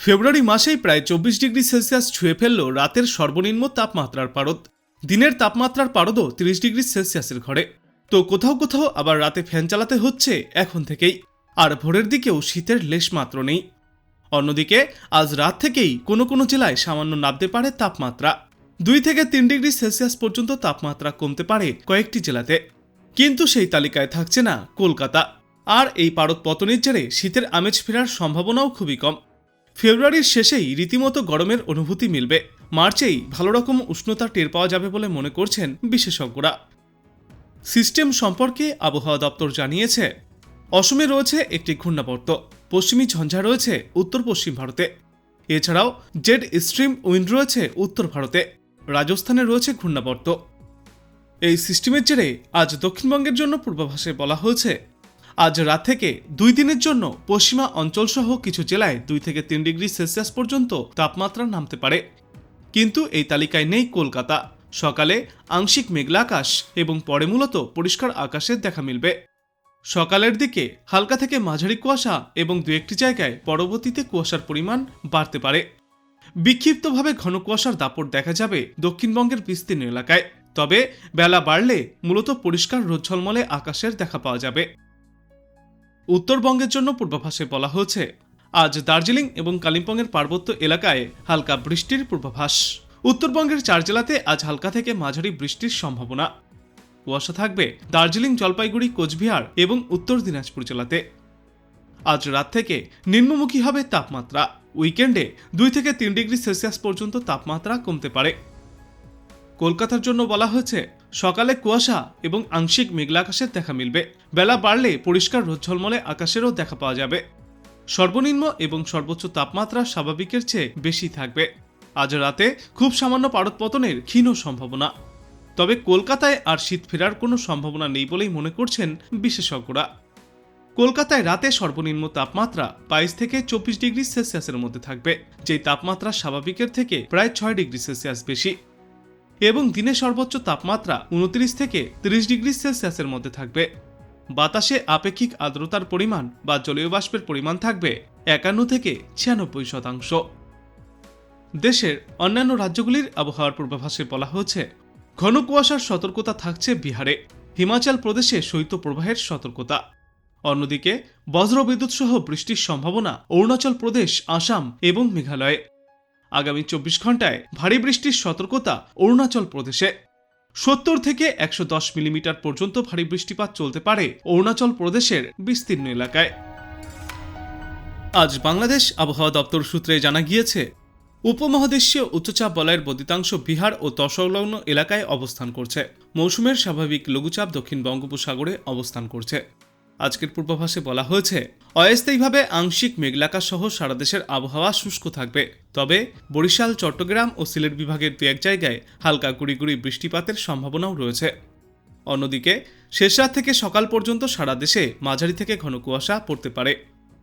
ফেব্রুয়ারি মাসেই প্রায় চব্বিশ ডিগ্রি সেলসিয়াস ছুঁয়ে ফেলল রাতের সর্বনিম্ন তাপমাত্রার পারদ। দিনের তাপমাত্রার পারদও তিরিশ ডিগ্রি সেলসিয়াসের ঘরে। তো কোথাও কোথাও আবার রাতে ফ্যান চালাতে হচ্ছে এখন থেকেই। আর ভোরের দিকেও শীতের লেশ মাত্র নেই। অন্যদিকে, আজ রাত থেকেই কোনো কোনো জেলায় সামান্য নামতে পারে তাপমাত্রা। দুই থেকে তিন ডিগ্রি সেলসিয়াস পর্যন্ত তাপমাত্রা কমতে পারে কয়েকটি জেলাতে। কিন্তু সেই তালিকায় থাকছে না কলকাতা। আর এই পারদ পতনের জেরে শীতের আমেজ ফেরার সম্ভাবনাও খুবই কম। ফেব্রুয়ারির শেষেই রীতিমতো গরমের অনুভূতি মিলবে। মার্চেই ভালো রকম উষ্ণতা টের পাওয়া যাবে বলে মনে করছেন বিশেষজ্ঞরা। সিস্টেম সম্পর্কে আবহাওয়া দপ্তর জানিয়েছে, অসমে রয়েছে একটি ঘূর্ণাবর্ত, পশ্চিমী ঝঞ্ঝা রয়েছে উত্তর পশ্চিম ভারতে। এছাড়াও জেড স্ট্রিম উইন্ড রয়েছে উত্তর ভারতে, রাজস্থানে রয়েছে ঘূর্ণাবর্ত। এই সিস্টেমের জেরে আজ দক্ষিণবঙ্গের জন্য পূর্বাভাসে বলা হয়েছে আজ রাত থেকে দুই দিনের জন্য পশ্চিমা অঞ্চলসহ কিছু জেলায় দুই থেকে তিন ডিগ্রি সেলসিয়াস পর্যন্ত তাপমাত্রা নামতে পারে। কিন্তু এই তালিকায় নেই কলকাতা। সকালে আংশিক মেঘলা আকাশ এবং পরে মূলত পরিষ্কার আকাশের দেখা মিলবে। সকালের দিকে হালকা থেকে মাঝারি কুয়াশা এবং দু একটি জায়গায় পরবর্তীতে কুয়াশার পরিমাণ বাড়তে পারে। বিক্ষিপ্তভাবে ঘন কুয়াশার দাপট দেখা যাবে দক্ষিণবঙ্গের বিস্তীর্ণ এলাকায়। তবে বেলা বাড়লে মূলত পরিষ্কার রোজ্ঝলমলে আকাশের দেখা পাওয়া যাবে। উত্তরবঙ্গের জন্য পূর্বাভাসে বলা হয়েছে, আজ দার্জিলিং এবং কালিম্পংয়ের পার্বত্য এলাকায় হালকা বৃষ্টির পূর্বাভাস। উত্তরবঙ্গের চার জেলাতে আজ হালকা থেকে মাঝারি বৃষ্টির সম্ভাবনা। কুয়াশা থাকবে দার্জিলিং, জলপাইগুড়ি, কোচবিহার এবং উত্তর দিনাজপুর জেলাতে। আজ রাত থেকে নিম্নমুখী হবে তাপমাত্রা। উইকেন্ডে দুই থেকে তিন ডিগ্রি সেলসিয়াস পর্যন্ত তাপমাত্রা কমতে পারে। কলকাতার জন্য বলা হয়েছে সকালে কুয়াশা এবং আংশিক মেঘলা আকাশের দেখা মিলবে। বেলা বাড়লে পরিষ্কার রোজ্ঝলমলে আকাশেরও দেখা পাওয়া যাবে। সর্বনিম্ন এবং সর্বোচ্চ তাপমাত্রা স্বাভাবিকের চেয়ে বেশি থাকবে। আজ রাতে খুব সামান্য পারদপতনের ক্ষীণ সম্ভাবনা। তবে কলকাতায় আর শীত ফেরার কোনো সম্ভাবনা নেই বলেই মনে করছেন বিশেষজ্ঞরা। কলকাতায় রাতে সর্বনিম্ন তাপমাত্রা বাইশ থেকে চব্বিশ ডিগ্রি সেলসিয়াসের মধ্যে থাকবে, যেই তাপমাত্রা স্বাভাবিকের থেকে প্রায় ছয় ডিগ্রি সেলসিয়াস বেশি। এবং দিনে সর্বোচ্চ তাপমাত্রা উনত্রিশ থেকে তিরিশ ডিগ্রি সেলসিয়াসের মধ্যে থাকবে। বাতাসে আপেক্ষিক আর্দ্রতার পরিমাণ বা জলীয় বাষ্পের পরিমাণ থাকবে একান্ন থেকে ছিয়ানব্বই শতাংশ। দেশের অন্যান্য রাজ্যগুলির আবহাওয়ার পূর্বাভাসে বলা হয়েছে, ঘন কুয়াশার সতর্কতা থাকছে বিহারে। হিমাচল প্রদেশে শৈত্যপ্রবাহের সতর্কতা। অন্যদিকে বজ্রবিদ্যুৎ সহ বৃষ্টির সম্ভাবনা অরুণাচল প্রদেশ, আসাম এবং মেঘালয়ে। আগামী চব্বিশ ঘন্টায় ভারী বৃষ্টির সতর্কতা অরুণাচল প্রদেশে। সত্তর থেকে একশো দশ মিলিমিটার পর্যন্ত ভারী বৃষ্টিপাত চলতে পারে অরুণাচল প্রদেশের বিস্তীর্ণ এলাকায়। আজ বাংলাদেশ আবহাওয়া দপ্তর সূত্রে জানা গিয়েছে, উপমহাদেশীয় উচ্চচাপ বলয়ের বদ্ধিতাংশ বিহার ও তৎসংলগ্ন এলাকায় অবস্থান করছে। মৌসুমের স্বাভাবিক লঘুচাপ দক্ষিণ বঙ্গোপসাগরে অবস্থান করছে। আজকের পূর্বাভাসে বলা হয়েছে, অস্থায়ীভাবে আংশিক মেঘলাকা সহ সারা দেশের আবহাওয়া শুষ্ক থাকবে। তবে বরিশাল, চট্টগ্রাম ও সিলেট বিভাগের দু এক জায়গায় হালকা গুড়ি গুড়ি বৃষ্টিপাতের সম্ভাবনাও রয়েছে। অন্যদিকে, শেষ রাত থেকে সকাল পর্যন্ত সারা দেশে মাঝারি থেকে ঘন কুয়াশা পড়তে পারে।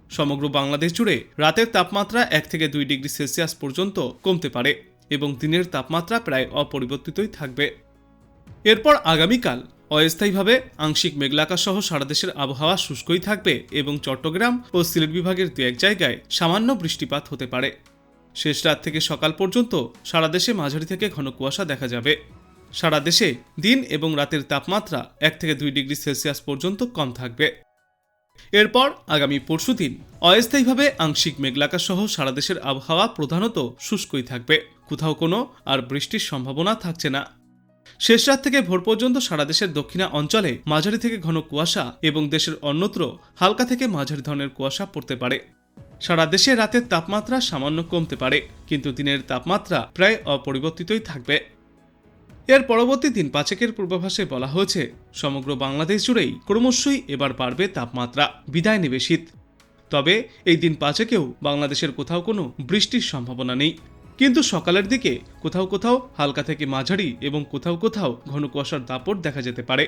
সমগ্র বাংলাদেশ জুড়ে রাতের তাপমাত্রা এক থেকে দুই ডিগ্রি সেলসিয়াস পর্যন্ত কমতে পারে এবং দিনের তাপমাত্রা প্রায় অপরিবর্তিতই থাকবে। এরপর আগামীকাল অস্থায়ীভাবে আংশিক মেঘলাকা সহ সারা দেশের আবহাওয়া শুষ্কই থাকবে এবং চট্টগ্রাম ও সিলেট বিভাগের দু এক জায়গায় সামান্য বৃষ্টিপাত হতে পারে। শেষ রাত থেকে সকাল পর্যন্ত সারা দেশে মাঝারি থেকে ঘন কুয়াশা দেখা যাবে। সারা দেশে দিন এবং রাতের তাপমাত্রা এক থেকে দুই ডিগ্রি সেলসিয়াস পর্যন্ত কম থাকবে। এরপর আগামী পরশুদিন অস্থায়ীভাবে আংশিক মেঘলাকা সহ সারা দেশের আবহাওয়া প্রধানত শুষ্কই থাকবে। কোথাও কোনো আর বৃষ্টির সম্ভাবনা থাকছে না। শেষ রাত থেকে ভোর পর্যন্ত সারা দেশের দক্ষিণা অঞ্চলে মাঝারি থেকে ঘন কুয়াশা এবং দেশের অন্যত্র হালকা থেকে মাঝারি ধরনের কুয়াশা পড়তে পারে। সারা দেশে রাতের তাপমাত্রা সামান্য কমতে পারে, কিন্তু দিনের তাপমাত্রা প্রায় অপরিবর্তিতই থাকবে। এর পরবর্তী দিন পাঁচেকের পূর্বাভাসে বলা হয়েছে, সমগ্র বাংলাদেশ জুড়েই ক্রমশই এবার বাড়বে তাপমাত্রা, বিদায় নেবে শীত। তবে এই দিন পাঁচেকেও বাংলাদেশের কোথাও কোনো বৃষ্টির সম্ভাবনা নেই। কিন্তু সকালের দিকে কোথাও কোথাও হালকা থেকে মাঝারি এবং কোথাও কোথাও ঘন কুয়াশার দাপট দেখা যেতে পারে।